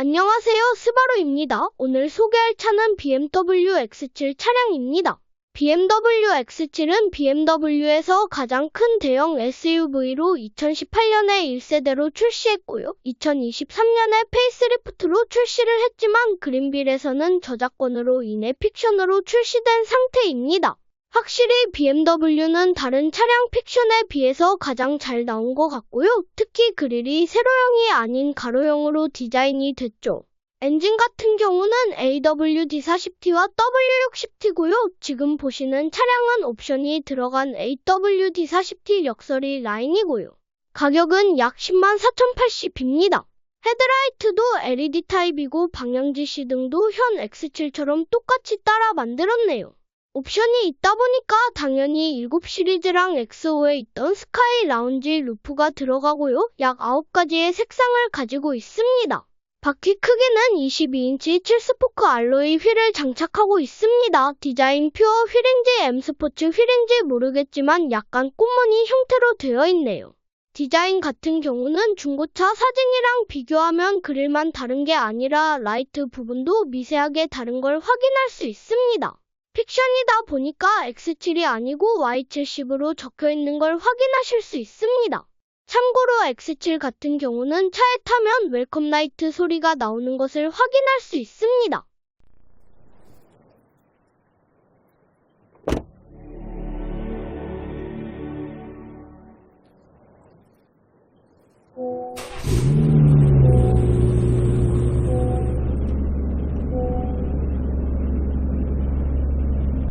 안녕하세요. 스바루입니다. 오늘 소개할 차는 BMW X7 차량입니다. BMW X7은 BMW에서 가장 큰 대형 SUV로 2018년에 1세대로 출시했고요. 2023년에 페이스리프트로 출시를 했지만 그린빌에서는 저작권으로 인해 픽션으로 출시된 상태입니다. 확실히 BMW는 다른 차량 픽션에 비해서 가장 잘 나온 것 같고요. 특히 그릴이 세로형이 아닌 가로형으로 디자인이 됐죠. 엔진 같은 경우는 AWD40T와 W60T고요. 지금 보시는 차량은 옵션이 들어간 AWD40T 럭셔리 라인이고요. 가격은 약 10만 4,080입니다. 헤드라이트도 LED 타입이고 방향 지시 등도 현 X7처럼 똑같이 따라 만들었네요. 옵션이 있다 보니까 당연히 7 시리즈랑 X5에 있던 스카이 라운지 루프가 들어가고요. 약 9가지의 색상을 가지고 있습니다. 바퀴 크기는 22인치 7스포크 알로이 휠을 장착하고 있습니다. 디자인 퓨어 휠인지 M 스포츠 휠인지 모르겠지만 약간 꽃무늬 형태로 되어 있네요. 디자인 같은 경우는 중고차 사진이랑 비교하면 그릴만 다른 게 아니라 라이트 부분도 미세하게 다른 걸 확인할 수 있습니다. 픽션이다 보니까 X7이 아니고 Y70으로 적혀 있는 걸 확인하실 수 있습니다. 참고로 X7 같은 경우는 차에 타면 웰컴 라이트 소리가 나오는 것을 확인할 수 있습니다.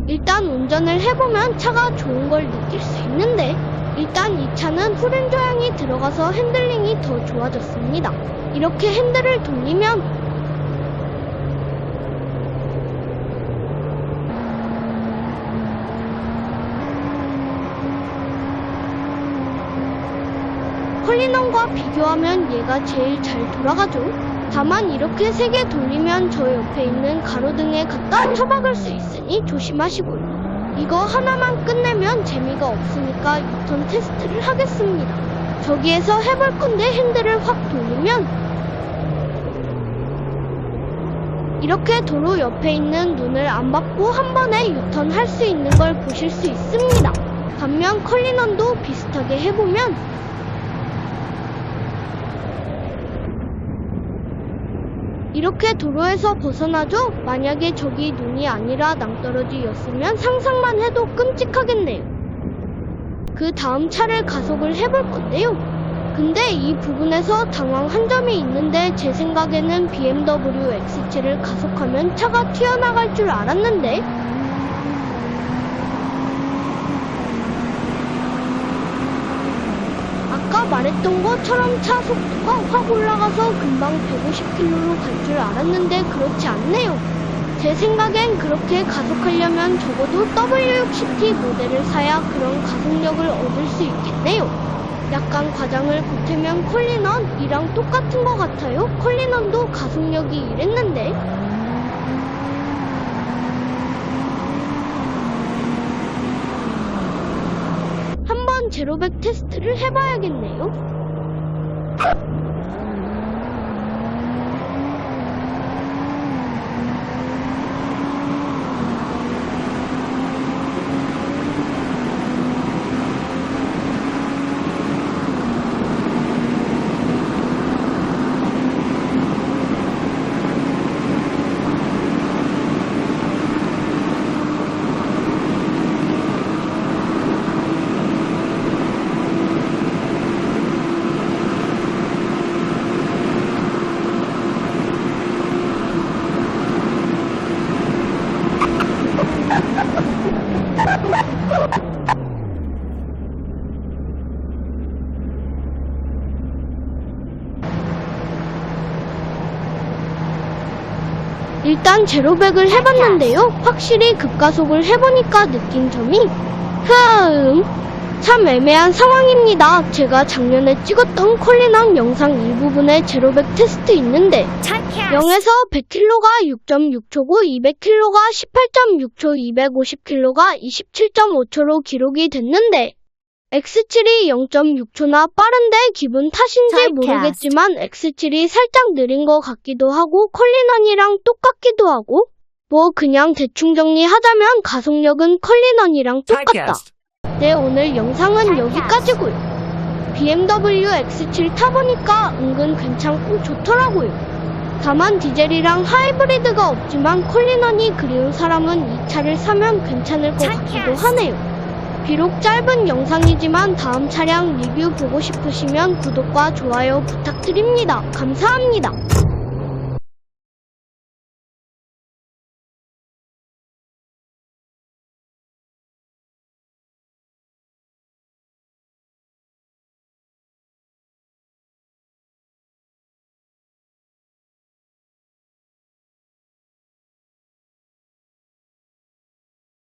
일단 운전을 해보면 차가 좋은 걸 느낄 수 있는데 일단 이 차는 후륜 조향이 들어가서 핸들링이 더 좋아졌습니다. 이렇게 핸들을 돌리면 컬리넌과 비교하면 얘가 제일 잘 돌아가죠. 다만 이렇게 세개 돌리면 저 옆에 있는 가로등에 갖다 처박을 수 있으니 조심하시고요. 이거 하나만 끝내면 재미가 없으니까 유턴 테스트를 하겠습니다. 저기에서 해볼 건데 핸들을 확 돌리면 이렇게 도로 옆에 있는 눈을 안 받고 한 번에 유턴 할 수 있는 걸 보실 수 있습니다. 반면 컬리넌도 비슷하게 해보면 이렇게 도로에서 벗어나죠? 만약에 저기 눈이 아니라 낭떠러지였으면 상상만 해도 끔찍하겠네요. 그 다음 차를 가속을 해볼 건데요. 근데 이 부분에서 당황한 점이 있는데 제 생각에는 BMW X7을 가속하면 차가 튀어나갈 줄 알았는데 아까 것처럼 차 속도가 확 올라가서 금방 150km로 갈 줄 알았는데 그렇지 않네요. 제 생각엔 그렇게 가속하려면 적어도 W60T 모델을 사야 그런 가속력을 얻을 수 있겠네요. 약간 과장을 보태면 콜리넌이랑 똑같은 것 같아요. 콜리넌도 가속력이 이랬는데. 한번 제로백 테스트를 해봐야겠네요. Thank you. 일단 제로백을 해봤는데요. 확실히 급가속을 해보니까 느낀 점이 흠, 참 애매한 상황입니다. 제가 작년에 찍었던 콜리넌 영상 일부분에 제로백 테스트 있는데 0에서 100km가 6.6초고 200km가 18.6초, 250km가 27.5초로 기록이 됐는데 X7이 0.6초나 빠른데 기분 탓인지. 모르겠지만 X7이 살짝 느린 것 같기도 하고 컬리넌이랑 똑같기도 하고 뭐 그냥 대충 정리하자면 가속력은 컬리넌이랑 똑같다. 네, 오늘 영상은 여기까지고요. BMW X7 타보니까 은근 괜찮고 좋더라고요. 다만 디젤이랑 하이브리드가 없지만 콜리넌이 그리운 사람은 이 차를 사면 괜찮을 것 같기도 하네요. 비록 짧은 영상이지만 다음 차량 리뷰 보고 싶으시면 구독과 좋아요 부탁드립니다. 감사합니다.